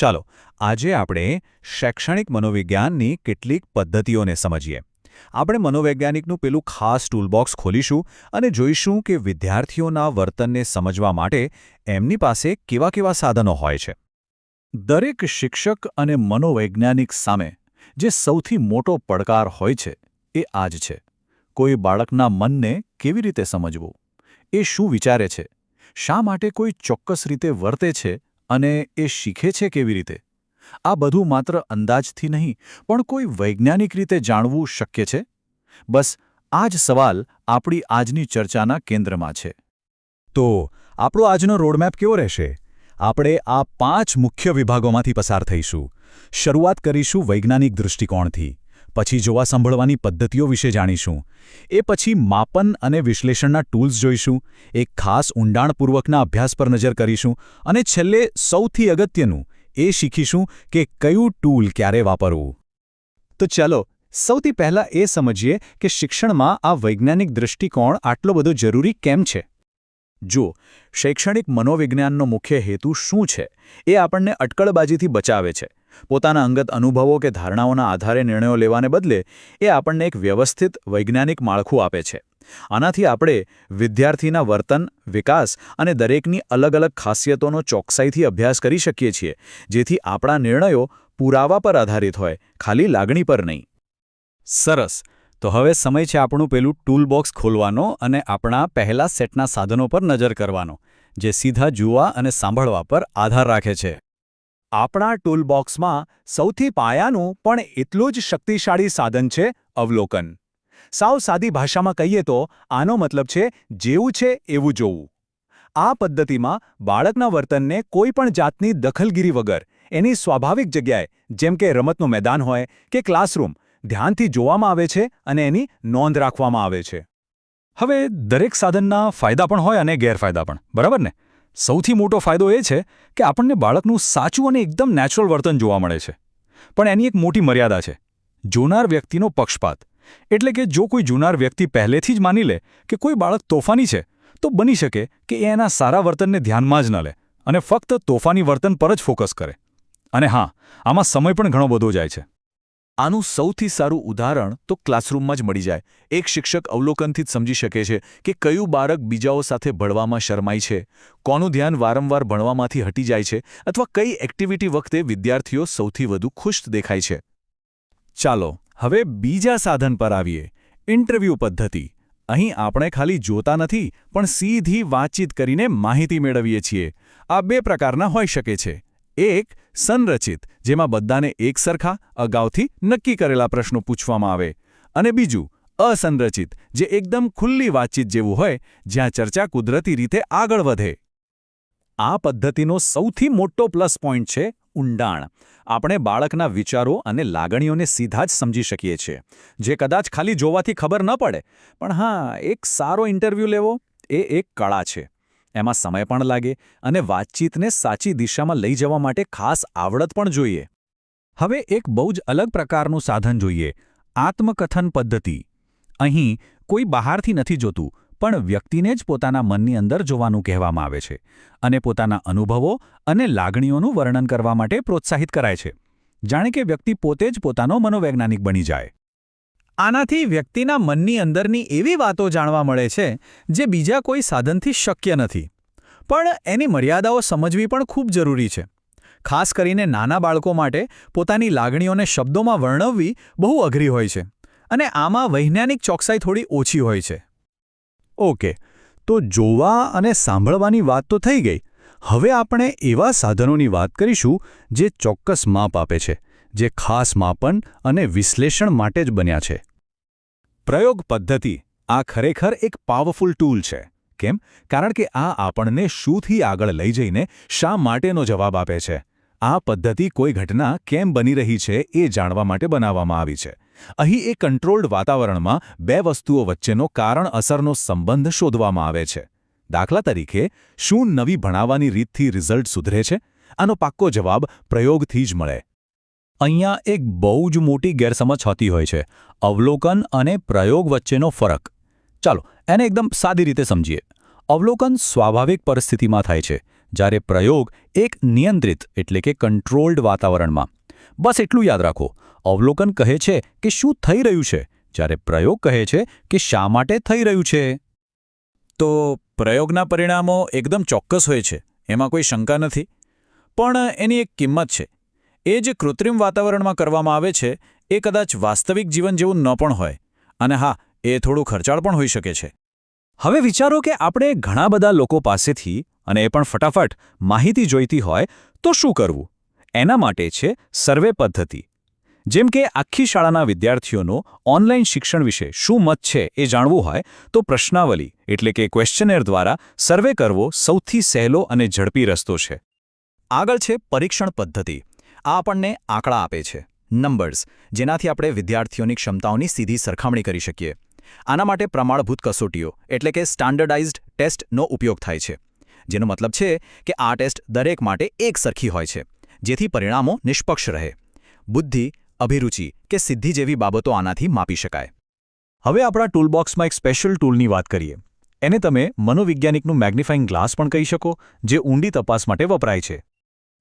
ચાલો, આજે આપણે શૈક્ષણિક મનોવિજ્ઞાનની કેટલીક પદ્ધતિઓને સમજીએ. આપણે મનોવૈજ્ઞાનિકનું પેલું ખાસ ટૂલબોક્સ ખોલીશું અને જોઈશું કે વિદ્યાર્થીઓના વર્તનને સમજવા માટે એમની પાસે કેવા કેવા સાધનો હોય છે. દરેક શિક્ષક અને મનોવૈજ્ઞાનિક સામે જે સૌથી મોટો પડકાર હોય છે, એ આ જ છે. કોઈ બાળકના મનને કેવી રીતે સમજવું? એ શું વિચારે છે? શા માટે કોઈ ચોક્કસ રીતે વર્તે છે? અને એ શીખે છે કેવી રીતે? આ બધું માત્ર અંદાજથી નહીં, પણ કોઈ વૈજ્ઞાનિક રીતે જાણવું શક્ય છે? બસ, આ જ સવાલ આપણી આજની ચર્ચાના કેન્દ્રમાં છે. તો, આપણો આજનો રોડમેપ કેવો રહેશે? આપણે આ પાંચ મુખ્ય વિભાગોમાંથી પસાર થઈશું. શરૂઆત કરીશું વૈજ્ઞાનિક દૃષ્ટિકોણથી. પછી જોવા સાંભળવાની પદ્ધતિઓ વિશે જાણીશું. એ પછી માપન અને વિશ્લેષણના ટૂલ્સ જોઈશું, એક ખાસ ઊંડાણપૂર્વકના અભ્યાસ પર નજર કરીશું અને છેલ્લે સૌથી અગત્યનું, એ શીખીશું કે કયું ટૂલ ક્યારે વાપરવું. તો ચાલો, સૌથી પહેલાં એ સમજીએ કે શિક્ષણમાં આ વૈજ્ઞાનિક દૃષ્ટિકોણ આટલો બધો જરૂરી કેમ છે. જો શૈક્ષણિક મનોવિજ્ઞાનનો મુખ્ય હેતુ શું છે? એ આપણને અટકળબાજીથી બચાવે છે. પોતાના અંગત અનુભવો કે ધારણાઓના આધારે નિર્ણયો લેવાને બદલે એ આપણને એક વ્યવસ્થિત વૈજ્ઞાનિક માળખું આપે છે. આનાથી આપણે વિદ્યાર્થીના વર્તન, વિકાસ અને દરેકની અલગ અલગ ખાસિયતોનો ચોકસાઈથી અભ્યાસ કરી શકીએ છીએ, જેથી આપણા નિર્ણયો પુરાવા પર આધારિત હોય, ખાલી લાગણી પર નહીં. સરસ. તો હવે સમય છે આપણું પેલું ટૂલબોક્સ ખોલવાનો અને આપણા પહેલા સેટના સાધનો પર નજર કરવાનો, જે સીધા જોવા અને સાંભળવા પર આધાર રાખે છે. આપણા ટૂલબોક્સમાં સૌથી પાયાનું પણ એટલું જ શક્તિશાળી સાધન છે અવલોકન. સાવ સાદી ભાષામાં કહીએ તો આનો મતલબ છે જેવું છે એવું જોવું. આ પદ્ધતિમાં બાળકના વર્તનને કોઈ પણ જાતની દખલગીરી વગર, એની સ્વાભાવિક જગ્યાએ, જેમ કે રમતનું મેદાન હોય કે ક્લાસરૂમ, ધ્યાનથી જોવામાં આવે છે અને એની નોંધ રાખવામાં આવે છે. હવે દરેક સાધનના ફાયદા પણ હોય અને ગેરફાયદા પણ, બરાબર ને? સૌથી મોટો ફાયદો એ છે કે આપણને બાળકનું સાચું અને એકદમ નેચરલ વર્તન જોવા મળે છે. પણ એની એક મોટી મર્યાદા છે. જોનાર વ્યક્તિનો પક્ષપાત. એટલે કે જો કોઈ જોનાર વ્યક્તિ પહેલેથી જ માની લે કે કોઈ બાળક તોફાની છે, તો બની શકે કે એ એના સારા વર્તનને ધ્યાનમાં જ ન લે અને ફક્ત તોફાની વર્તન પર જ ફોકસ કરે. અને હા, આમાં સમય પણ ઘણો બધો જાય છે. આનું સૌથી સારું ઉદાહરણ તો ક્લાસરૂમમાં જ મળી જાય. એક શિક્ષક અવલોકનથી જ સમજી શકે છે કે કયું બાળક બીજાઓ સાથે ભણવામાં શરમાય છે. કોનું ધ્યાન વારંવાર ભણવામાંથી હટી જાય છે અથવા કઈ એક્ટિવિટી વખતે વિદ્યાર્થીઓ સૌથી વધુ ખુશ દેખાય છે. ચાલો, હવે બીજા સાધન પર આવીએ. ઇન્ટરવ્યૂ પદ્ધતિ. અહીં આપણે ખાલી જોતા નથી, પણ સીધી વાતચીત કરીને માહિતી મેળવીએ છીએ. આ બે પ્રકારના હોઈ શકે છે. એક સંરચિત, જેમાં બધાને એકસરખા અગાઉથી નક્કી કરેલા પ્રશ્નો પૂછવામાં આવે. અને બીજું, અસંરચિત, જે એકદમ ખુલ્લી વાતચીત જેવું હોય, જ્યાં ચર્ચા કુદરતી રીતે આગળ વધે. આ પદ્ધતિનો સૌથી મોટો પ્લસ પોઈન્ટ છે ઊંડાણ. આપણે બાળકના વિચારો અને લાગણીઓને સીધા જ સમજી શકીએ છીએ, જે કદાચ ખાલી જોવાથી ખબર ન પડે. પણ હા, એક સારો ઇન્ટરવ્યૂ લેવો એ એક કળા છે. એમાં સમય પણ લાગે અને વાતચીતને સાચી દિશામાં લઈ જવા માટે ખાસ આવડત પણ જોઈએ. હવે એક બહુ જ અલગ પ્રકારનું સાધન જોઈએ, આત્મકથન પદ્ધતિ. અહીં કોઈ બહારથી નથી જોતું, પણ વ્યક્તિને જ પોતાના મનની અંદર જોવાનું કહેવામાં આવે છે અને પોતાના અનુભવો અને લાગણીઓનું વર્ણન કરવા માટે પ્રોત્સાહિત કરાય છે. જાણે કે વ્યક્તિ પોતે જ પોતાનો મનોવૈજ્ઞાનિક બની જાય. આનાથી વ્યક્તિના મનની અંદરની એવી વાતો જાણવા મળે છે, જે બીજા કોઈ સાધનથી શક્ય નથી. પણ એની મર્યાદાઓ સમજવી પણ ખૂબ જરૂરી છે. ખાસ કરીને નાના બાળકો માટે પોતાની લાગણીઓને શબ્દોમાં વર્ણવવી બહુ અઘરી હોય છે અને આમાં વૈજ્ઞાનિક ચોકસાઈ થોડી ઓછી હોય છે. ઓકે, તો જોવા અને સાંભળવાની વાત તો થઈ ગઈ. હવે આપણે એવા સાધનોની વાત કરીશું જે ચોક્કસ માપ આપે છે, જે ખાસ માપન અને વિશ્લેષણ માટે જ બન્યા છે. પ્રયોગ પદ્ધતિ આ ખરેખર એક પાવરફુલ ટૂલ છે. કેમ? કારણ કે આ આપણને શુંથી આગળ લઈ જઈને શા માટેનો જવાબ આપે છે? આ પદ્ધતિ કોઈ ઘટના કેમ બની રહી છે એ જાણવા માટે બનાવવામાં આવી છે. અહીં એ કંટ્રોલ્ડ વાતાવરણમાં બે વસ્તુઓ વચ્ચેનો કારણ અસરનો સંબંધ શોધવામાં આવે છે. દાખલા તરીકે, શું નવી ભણાવવાની રીતથી રિઝલ્ટ સુધરે છે? આનો પાક્કો જવાબ પ્રયોગથી જ મળે. અહીંયા એક બહુ જ મોટી ગેરસમજ હોતી હોય છે, અવલોકન અને પ્રયોગ વચ્ચેનો ફરક. ચાલો, એને એકદમ સાદી રીતે સમજીએ. અવલોકન સ્વાભાવિક પરિસ્થિતિમાં થાય છે, જ્યારે પ્રયોગ એક નિયંત્રિત એટલે કે કંટ્રોલ્ડ વાતાવરણમાં. બસ એટલું યાદ રાખો, અવલોકન કહે છે કે શું થઈ રહ્યું છે, જ્યારે પ્રયોગ કહે છે કે શા માટે થઈ રહ્યું છે. તો પ્રયોગના પરિણામો એકદમ ચોક્કસ હોય છે, એમાં કોઈ શંકા નથી. પણ એની એક કિંમત છે એ જે કૃત્રિમ વાતાવરણમાં કરવામાં આવે છે, એ કદાચ વાસ્તવિક જીવન જેવું ન પણ હોય. અને હા, એ થોડું ખર્ચાળ પણ હોઈ શકે છે. હવે વિચારો કે આપણે ઘણા બધા લોકો પાસેથી, અને એ પણ ફટાફટ, માહિતી જોઈતી હોય, તો શું કરવું? એના માટે છે સર્વે પદ્ધતિ. જેમ કે આખી શાળાના વિદ્યાર્થીઓનો ઓનલાઈન શિક્ષણ વિશે શું મત છે એ જાણવું હોય, તો પ્રશ્નાવલી, એટલે કે ક્વેશ્ચનેર દ્વારા સર્વે કરવો સૌથી સહેલો અને ઝડપી રસ્તો છે. આગળ છે પરીક્ષણ પદ્ધતિ. આ આપણને આંકડા આપે છે. નંબર્સ જેનાથી આપણે વિદ્યાર્થીઓની ક્ષમતાઓની સીધી સરખામણી કરી શકીએ. આના માટે પ્રમાણભૂત કસોટીઓ, એટલે કે સ્ટાન્ડર્ડાઇઝ્ડ ટેસ્ટનો ઉપયોગ થાય છે. જેનો મતલબ છે કે આ ટેસ્ટ દરેક માટે એક સરખી હોય છે, જેથી પરિણામો નિષ્પક્ષ રહે. બુદ્ધિ, અભિરુચિ કે સિદ્ધિ જેવી બાબતો આનાથી માપી શકાય. હવે આપણા ટૂલબોક્સમાં એક સ્પેશિયલ ટૂલની વાત કરીએ. એને તમે મનોવૈજ્ઞાનિકનું મેગ્નિફાઇંગ ગ્લાસ પણ કહી શકો, જે ઊંડી તપાસ માટે વપરાય છે.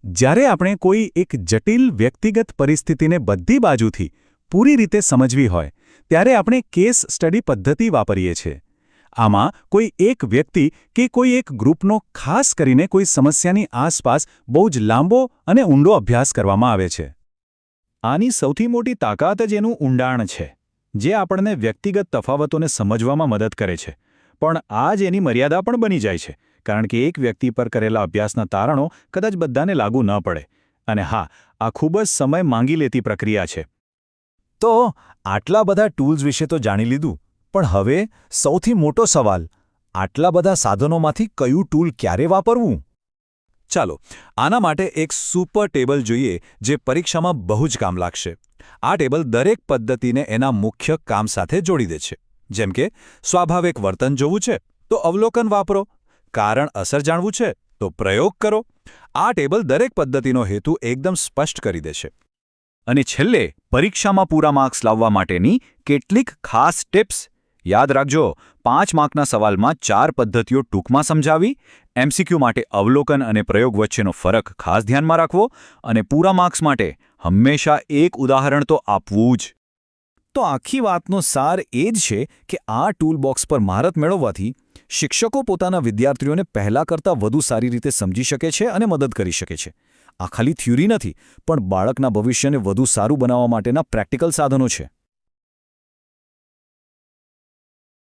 જ્યારે આપણે કોઈ એક જટિલ વ્યક્તિગત પરિસ્થિતિને બધી બાજુથી પૂરી રીતે સમજવી હોય, ત્યારે આપણે કેસ સ્ટડી પદ્ધતિ વાપરીએ છીએ. આમાં કોઈ એક વ્યક્તિ કે કોઈ એક ગ્રુપનો ખાસ કરીને કોઈ સમસ્યાની આસપાસ બહુ જ લાંબો અને ઊંડો અભ્યાસ કરવામાં આવે છે. આની સૌથી મોટી તાકાત જ એનું ઊંડાણ છે, જે આપણને વ્યક્તિગત તફાવતોને સમજવામાં મદદ કરે છે, પણ આ જ એની મર્યાદા પણ બની જાય છે કારણ કે એક વ્યક્તિ પર કરેલા અભ્યાસના તારણો કદાચ બધાને લાગુ ન પડે. અને હા, આ ખૂબ જ સમય માંગી લેતી પ્રક્રિયા છે. તો આટલા બધા ટૂલ્સ વિશે તો જાણી લીધું, પણ હવે સૌથી મોટો સવાલ, આટલા બધા સાધનોમાંથી કયું ટૂલ ક્યારે વાપરવું? ચાલો, આના માટે એક સુપર ટેબલ જોઈએ જે પરીક્ષામાં બહુ જ કામ લાગશે. આ ટેબલ દરેક પદ્ધતિને એના મુખ્ય કામ સાથે જોડી દે છે. જેમ કે, સ્વાભાવિક વર્તન જોવું છે, તો અવલોકન વાપરો. કારણ અસર જાણવું છે, તો પ્રયોગ કરો. આ ટેબલ દરેક પદ્ધતિનો હેતુ એકદમ સ્પષ્ટ કરી દેશે. અને છેલ્લે, પરીક્ષામાં પૂરા માર્ક્સ લાવવા માટેની કેટલીક ખાસ ટિપ્સ. યાદ રાખજો, પાંચ માર્કના સવાલમાં ચાર પદ્ધતિઓ ટૂંકમાં સમજાવી, એમસીક્યુ માટે અવલોકન અને પ્રયોગ વચ્ચેનો ફરક ખાસ ધ્યાનમાં રાખવો, અને પૂરા માર્ક્સ માટે હંમેશા એક ઉદાહરણ તો આપવું જ. તો આખી વાતનો સાર એ જ છે કે આ ટૂલબોક્સ પર મહારત મેળવવાથી શિક્ષકો પોતાના વિદ્યાર્થીઓને પહેલા કરતાં વધુ સારી રીતે સમજી શકે છે અને મદદ કરી શકે છે. આ ખાલી થ્યુરી નથી, પણ બાળકના ભવિષ્યને વધુ સારું બનાવવા માટેના પ્રેક્ટિકલ સાધનો છે.